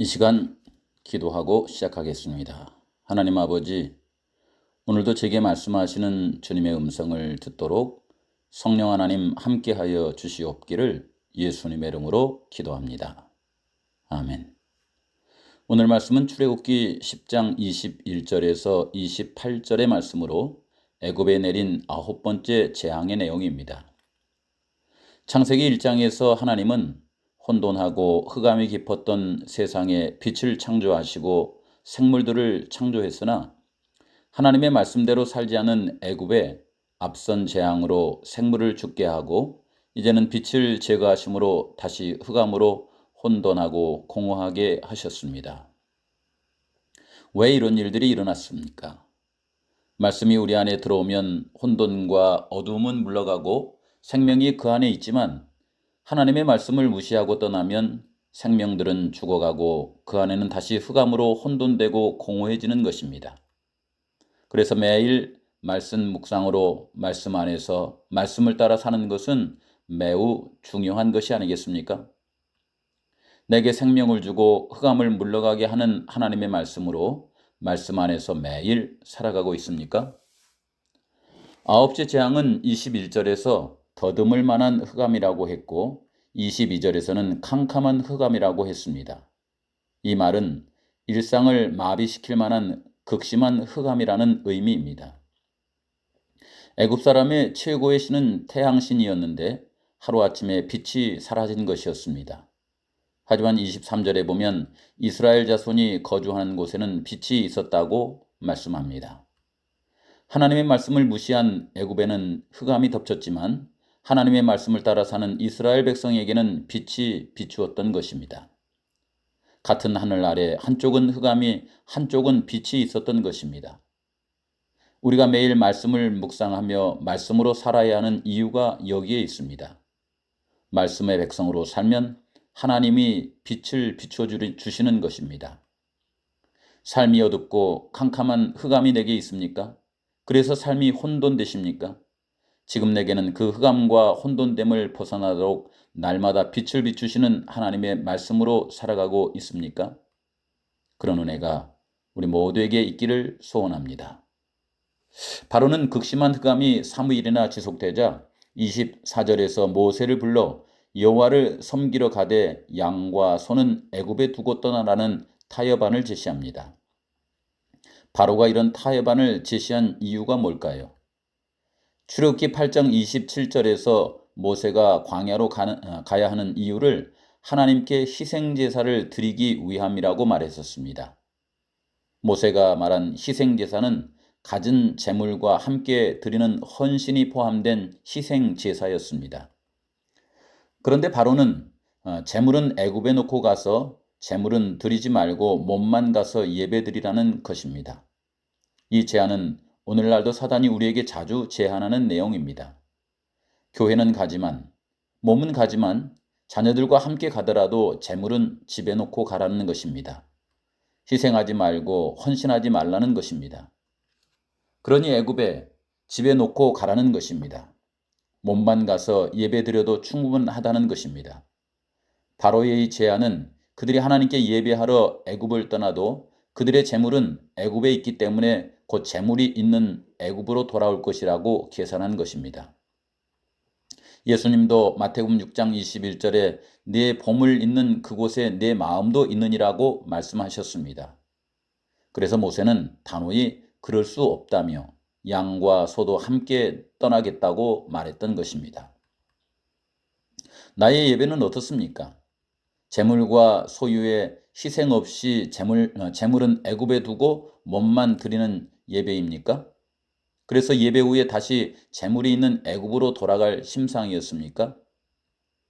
이 시간 기도하고 시작하겠습니다. 하나님 아버지, 오늘도 제게 말씀하시는 주님의 음성을 듣도록 성령 하나님 함께하여 주시옵기를 예수님의 이름으로 기도합니다. 아멘. 오늘 말씀은 출애굽기 10장 21절에서 28절의 말씀으로 애굽에 내린 아홉 번째 재앙의 내용입니다. 창세기 1장에서 하나님은 혼돈하고 흑암이 깊었던 세상에 빛을 창조하시고 생물들을 창조했으나 하나님의 말씀대로 살지 않은 애굽에 앞선 재앙으로 생물을 죽게 하고 이제는 빛을 제거하심으로 다시 흑암으로 혼돈하고 공허하게 하셨습니다. 왜 이런 일들이 일어났습니까? 말씀이 우리 안에 들어오면 혼돈과 어두움은 물러가고 생명이 그 안에 있지만 하나님의 말씀을 무시하고 떠나면 생명들은 죽어가고 그 안에는 다시 흑암으로 혼돈되고 공허해지는 것입니다. 그래서 매일 말씀 묵상으로 말씀 안에서 말씀을 따라 사는 것은 매우 중요한 것이 아니겠습니까? 내게 생명을 주고 흑암을 물러가게 하는 하나님의 말씀으로 말씀 안에서 매일 살아가고 있습니까? 아홉째 재앙은 21절에서 더듬을 만한 흑암이라고 했고 22절에서는 캄캄한 흑암이라고 했습니다. 이 말은 일상을 마비시킬 만한 극심한 흑암이라는 의미입니다. 애굽 사람의 최고의 신은 태양신이었는데 하루아침에 빛이 사라진 것이었습니다. 하지만 23절에 보면 이스라엘 자손이 거주하는 곳에는 빛이 있었다고 말씀합니다. 하나님의 말씀을 무시한 애굽에는 흑암이 덮쳤지만 하나님의 말씀을 따라 사는 이스라엘 백성에게는 빛이 비추었던 것입니다. 같은 하늘 아래 한쪽은 흑암이 한쪽은 빛이 있었던 것입니다. 우리가 매일 말씀을 묵상하며 말씀으로 살아야 하는 이유가 여기에 있습니다. 말씀의 백성으로 살면 하나님이 빛을 비춰 주시는 것입니다. 삶이 어둡고 캄캄한 흑암이 내게 있습니까? 그래서 삶이 혼돈되십니까? 지금 내게는 그 흑암과 혼돈됨을 벗어나도록 날마다 빛을 비추시는 하나님의 말씀으로 살아가고 있습니까? 그런 은혜가 우리 모두에게 있기를 소원합니다. 바로는 극심한 흑암이 사무일이나 지속되자 24절에서 모세를 불러 여호와를 섬기러 가되 양과 소는 애굽에 두고 떠나라는 타협안을 제시합니다. 바로가 이런 타협안을 제시한 이유가 뭘까요? 출애굽기 8장 27절에서 모세가 광야로 가는, 어, 가야 하는 이유를 하나님께 희생 제사를 드리기 위함이라고 말했었습니다. 모세가 말한 희생 제사는 가진 재물과 함께 드리는 헌신이 포함된 희생 제사였습니다. 그런데 바로는 어, 재물은 애굽에 놓고 가서 재물은 드리지 말고 몸만 가서 예배드리라는 것입니다. 이 제안은 오늘날도 사단이 우리에게 자주 제안하는 내용입니다. 교회는 가지만, 몸은 가지만 자녀들과 함께 가더라도 재물은 집에 놓고 가라는 것입니다. 희생하지 말고 헌신하지 말라는 것입니다. 그러니 애굽에 집에 놓고 가라는 것입니다. 몸만 가서 예배드려도 충분하다는 것입니다. 바로의 이 제안은 그들이 하나님께 예배하러 애굽을 떠나도 그들의 재물은 애굽에 있기 때문에 곧 재물이 있는 애굽으로 돌아올 것이라고 계산한 것입니다. 예수님도 마태복음 6장 21절에 내 보물 있는 그곳에 내 마음도 있느니라고 말씀하셨습니다. 그래서 모세는 단호히 그럴 수 없다며 양과 소도 함께 떠나겠다고 말했던 것입니다. 나의 예배는 어떻습니까? 재물과 소유의 희생 없이 재물, 어, 재물은 애굽에 두고 몸만 드리는 예배입니까? 그래서 예배 후에 다시 재물이 있는 애굽으로 돌아갈 심상이었습니까?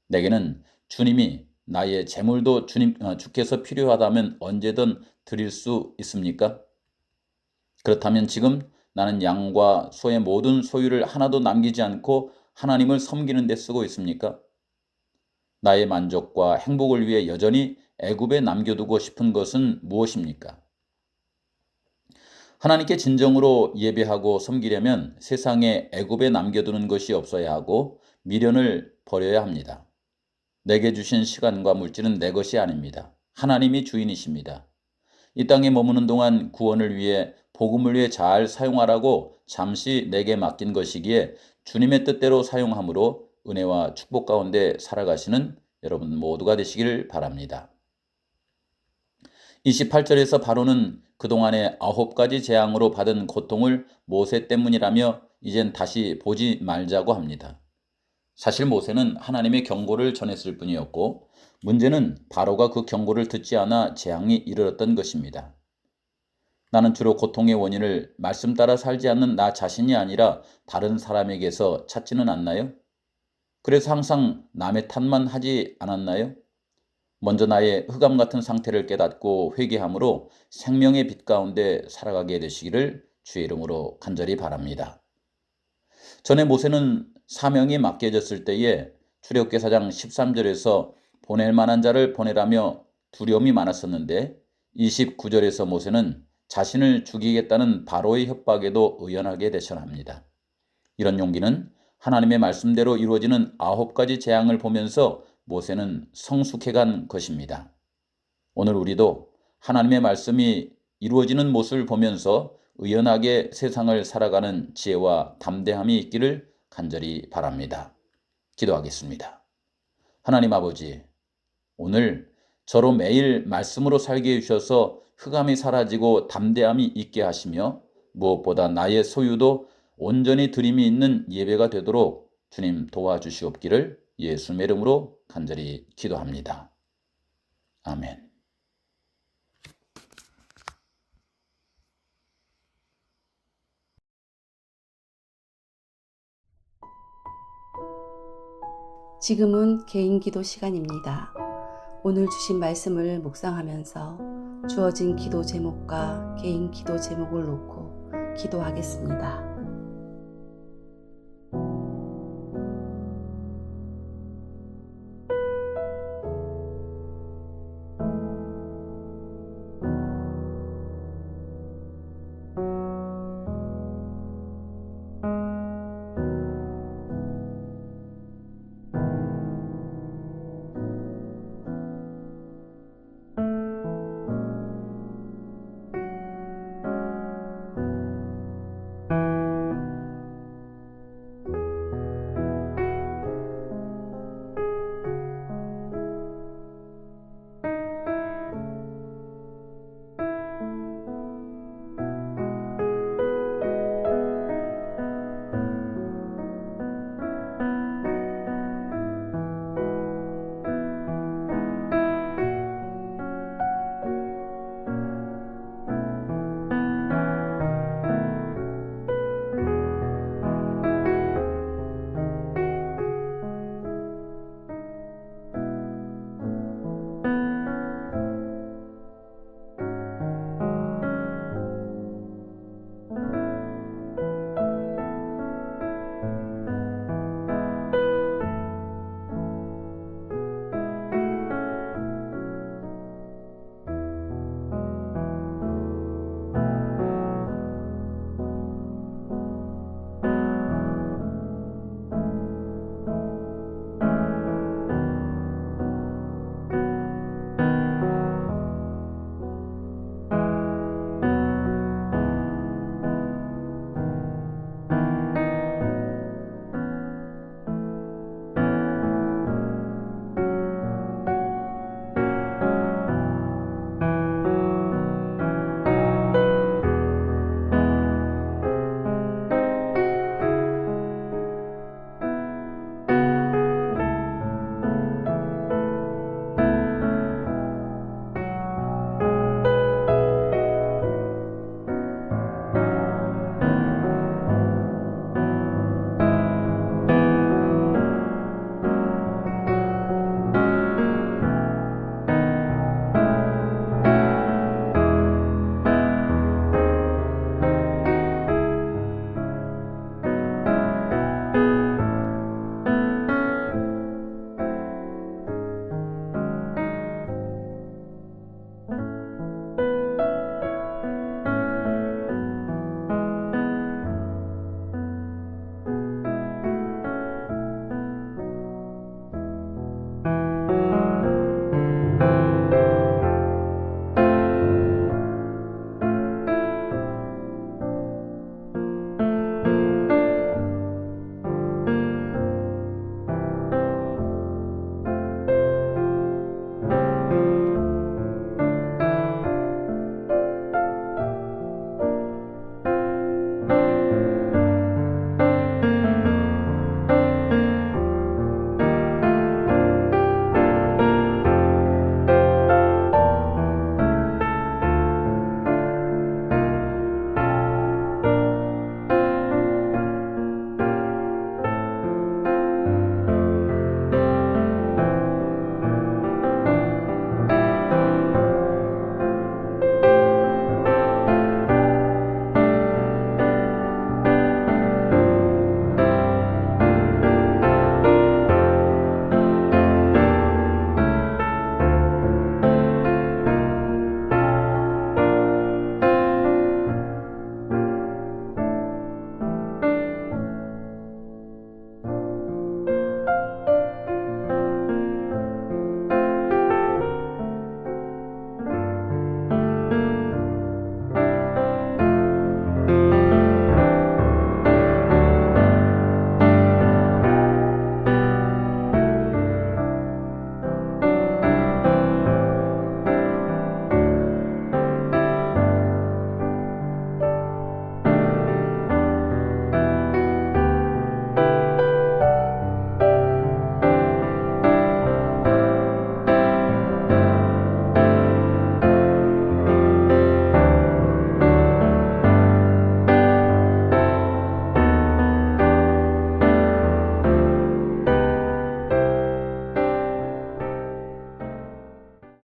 내게는 주님이 나의 재물도 주님 어, 주께서 필요하다면 언제든 드릴 수 있습니까? 그렇다면 지금 나는 양과 소의 모든 소유를 하나도 남기지 않고 하나님을 섬기는 데 쓰고 있습니까? 나의 만족과 행복을 위해 여전히 애굽에 남겨두고 싶은 것은 무엇입니까? 하나님께 진정으로 예배하고 섬기려면 세상에 애굽에 남겨두는 것이 없어야 하고 미련을 버려야 합니다. 내게 주신 시간과 물질은 내 것이 아닙니다. 하나님이 주인이십니다. 이 땅에 머무는 동안 구원을 위해 복음을 위해 잘 사용하라고 잠시 내게 맡긴 것이기에 주님의 뜻대로 사용함으로 은혜와 축복 가운데 살아가시는 여러분 모두가 되시길 바랍니다. 28절에서 바로는 그동안의 아홉 가지 재앙으로 받은 고통을 모세 때문이라며 이젠 다시 보지 말자고 합니다. 사실 모세는 하나님의 경고를 전했을 뿐이었고 문제는 바로가 그 경고를 듣지 않아 재앙이 이르렀던 것입니다. 나는 주로 고통의 원인을 말씀 따라 살지 않는 나 자신이 아니라 다른 사람에게서 찾지는 않나요? 그래서 항상 남의 탓만 하지 않았나요? 먼저 나의 흑암 같은 상태를 깨닫고 회개함으로 생명의 빛 가운데 살아가게 되시기를 주의 이름으로 간절히 바랍니다. 전에 모세는 사명이 맡겨졌을 때에 출애굽기 4장 13절에서 보낼 만한 자를 보내라며 두려움이 많았었는데 29절에서 모세는 자신을 죽이겠다는 바로의 협박에도 의연하게 대처합니다. 이런 용기는 하나님의 말씀대로 이루어지는 아홉 가지 재앙을 보면서 모세는 성숙해간 것입니다. 오늘 우리도 하나님의 말씀이 이루어지는 모습을 보면서 의연하게 세상을 살아가는 지혜와 담대함이 있기를 간절히 바랍니다. 기도하겠습니다. 하나님 아버지, 오늘 저로 매일 말씀으로 살게 해주셔서 흑암이 사라지고 담대함이 있게 하시며 무엇보다 나의 소유도 온전히 드림이 있는 예배가 되도록 주님 도와주시옵기를 예수의 이름으로 간절히 기도합니다. 아멘. 지금은 개인 기도 시간입니다. 오늘 주신 말씀을 묵상하면서 주어진 기도 제목과 개인 기도 제목을 놓고 기도하겠습니다.